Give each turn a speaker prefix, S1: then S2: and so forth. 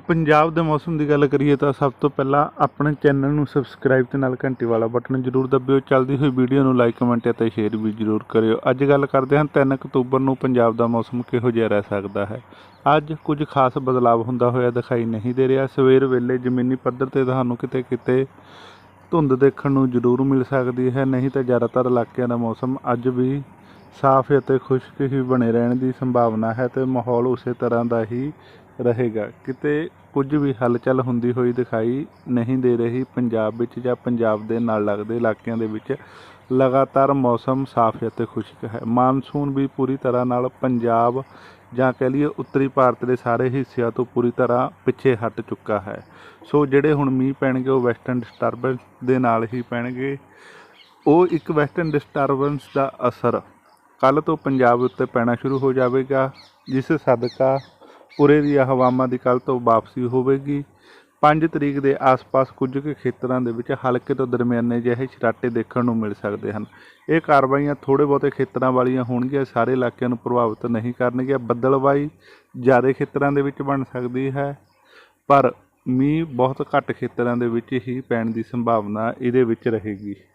S1: ਪੰਜਾਬ ਦੇ ਮੌਸਮ ਦੀ ਗੱਲ ਕਰੀਏ ਤਾਂ ਸਭ ਤੋਂ ਪਹਿਲਾਂ ਆਪਣੇ ਚੈਨਲ ਨੂੰ ਸਬਸਕ੍ਰਾਈਬ ਤੇ ਨਾਲ ਘੰਟੀ ਵਾਲਾ ਬਟਨ ਜ਼ਰੂਰ ਦਬਿਓ। ਚੱਲਦੀ ਹੋਈ ਵੀਡੀਓ ਨੂੰ ਲਾਈਕ, ਕਮੈਂਟ ਅਤੇ ਸ਼ੇਅਰ ਵੀ ਜ਼ਰੂਰ ਕਰਿਓ। ਅੱਜ ਗੱਲ ਕਰਦੇ ਹਾਂ 3 ਅਕਤੂਬਰ ਨੂੰ ਪੰਜਾਬ ਦਾ ਮੌਸਮ ਕਿਹੋ ਜਿਹਾ ਰਹਿ ਸਕਦਾ ਹੈ। ਅੱਜ ਕੁਝ ਖਾਸ ਬਦਲਾਅ ਹੁੰਦਾ ਹੋਇਆ ਦਿਖਾਈ ਨਹੀਂ ਦੇ ਰਿਹਾ। ਸਵੇਰ ਵੇਲੇ ਜ਼ਮੀਨੀ ਪੱਧਰ ਤੇ ਤੁਹਾਨੂੰ ਕਿਤੇ ਕਿਤੇ ਧੁੰਦ ਦੇਖਣ ਨੂੰ ਜ਼ਰੂਰ ਮਿਲ ਸਕਦੀ ਹੈ। ਨਹੀਂ ਤਾਂ ਜ਼ਿਆਦਾਤਰ ਇਲਾਕਿਆਂ ਦਾ ਮੌਸਮ ਅੱਜ ਵੀ ਸਾਫ਼ ਅਤੇ ਖੁਸ਼ਕ ਹੀ ਬਣੇ ਰਹਿਣ ਦੀ ਸੰਭਾਵਨਾ ਹੈ ਤੇ ਮਾਹੌਲ ਉਸੇ ਤਰ੍ਹਾਂ ਦਾ ਹੀ ਰਹੇਗਾ। ਕਿਤੇ ਕੁਝ ਵੀ ਹਲਚਲ ਹੁੰਦੀ ਹੋਈ ਦਿਖਾਈ ਨਹੀਂ ਦੇ ਰਹੀ, ਪੰਜਾਬ ਵਿੱਚ ਜਾਂ ਪੰਜਾਬ ਦੇ ਨਾਲ ਲੱਗਦੇ ਇਲਾਕਿਆਂ ਦੇ ਵਿੱਚ ਲਗਾਤਾਰ ਮੌਸਮ ਸਾਫ਼ ਅਤੇ ਖੁਸ਼ਕ ਹੈ। ਮਾਨਸੂਨ ਵੀ ਪੂਰੀ ਤਰ੍ਹਾਂ ਨਾਲ ਪੰਜਾਬ ਜਾਂ ਕਹਿ ਲਈਏ ਉੱਤਰੀ ਭਾਰਤ ਦੇ ਸਾਰੇ ਹਿੱਸਿਆਂ ਤੋਂ ਪੂਰੀ ਤਰ੍ਹਾਂ ਪਿੱਛੇ ਹਟ ਚੁੱਕਾ ਹੈ। ਸੋ ਜਿਹੜੇ ਹੁਣ ਮੀਂਹ ਪੈਣਗੇ, ਉਹ ਵੈਸਟਰਨ ਡਿਸਟਰਬੈਂਸ ਦੇ ਨਾਲ ਹੀ ਪੈਣਗੇ। ਉਹ ਇੱਕ ਵੈਸਟਰਨ ਡਿਸਟਰਬੈਂਸ ਦਾ ਅਸਰ ਕੱਲ ਤੋਂ ਪੰਜਾਬ ਉੱਤੇ ਪੈਣਾ ਸ਼ੁਰੂ ਹੋ ਜਾਵੇਗਾ, ਜਿਸ ਸਦਕਾ ਉਰੇ ਦੀਆਂ ਹਵਾਵਾਂ ਦੀ ਕੱਲ ਤੋਂ ਵਾਪਸੀ ਹੋਵੇਗੀ। 5 ਤਰੀਕ ਦੇ ਆਸ-ਪਾਸ ਕੁਝ ਕੁ ਖੇਤਰਾਂ ਦੇ ਵਿੱਚ ਹਲਕੇ ਤੋਂ ਦਰਮਿਆਨੇ ਜਿਹੇ ਛਰਾਟੇ ਦੇਖਣ ਨੂੰ ਮਿਲ ਸਕਦੇ ਹਨ। ਇਹ ਕਾਰਵਾਈਆਂ ਥੋੜੇ ਬਹੁਤੇ ਖੇਤਰਾਂ ਵਾਲੀਆਂ ਹੋਣਗੀਆਂ, ਸਾਰੇ ਇਲਾਕਿਆਂ ਨੂੰ ਪ੍ਰਭਾਵਿਤ ਨਹੀਂ ਕਰਨਗੀਆਂ। ਬੱਦਲਵਾਈ ਜ਼ਿਆਦਾ ਖੇਤਰਾਂ ਦੇ ਵਿੱਚ ਬਣ ਸਕਦੀ ਹੈ, ਪਰ ਮੀਂਹ ਬਹੁਤ ਘੱਟ ਖੇਤਰਾਂ ਦੇ ਵਿੱਚ ਹੀ ਪੈਣ ਦੀ ਸੰਭਾਵਨਾ ਇਹਦੇ ਵਿੱਚ ਰਹੇਗੀ।